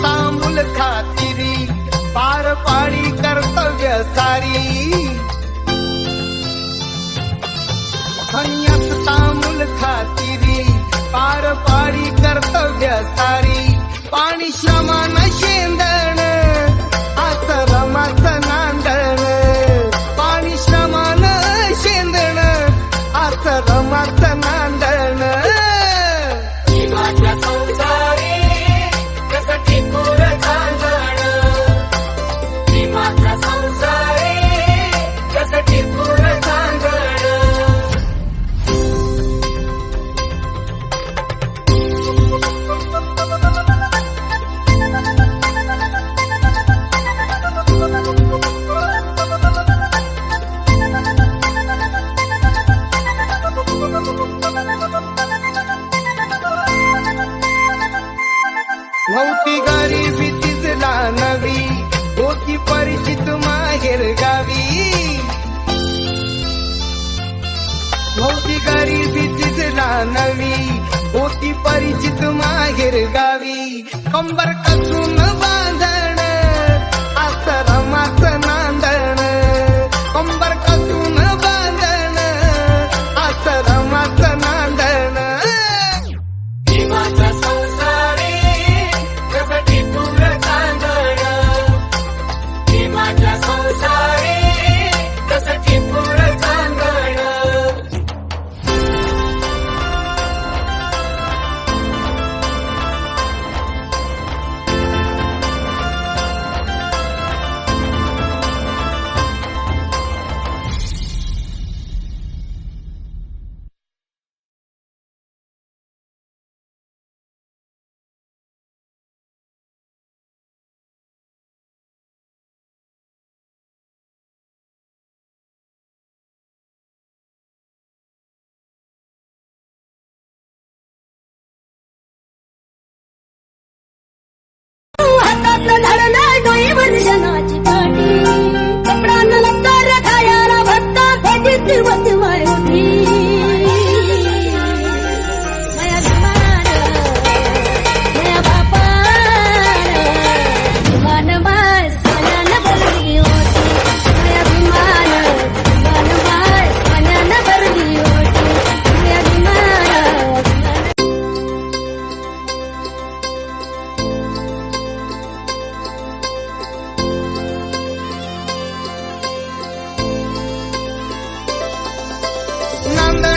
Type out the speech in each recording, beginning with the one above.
मुल खातिरी पार पाडी कर्तव्य सारी. संयतता मुल खातिरी पार पाडी कर्तव्य सारी. पाणी श्रमान शेंदण आश्रमाच नांदण. पाणी श्रमान शेंदण आश्रमाच नांदण. नव्हती गरिबी तिजला नवी. होती परिचित माहेर गावी. नव्हती गरिबी तिजला नवी. होती परिचित माहेर गावी. कंबर कसून नांदण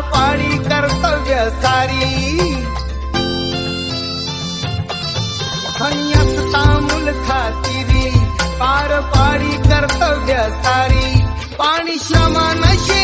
पार कर्तव्य सारी. संयसता तांबूल खातिरी पार पाडी कर्तव्य सारी. पाणी श्रमा नशी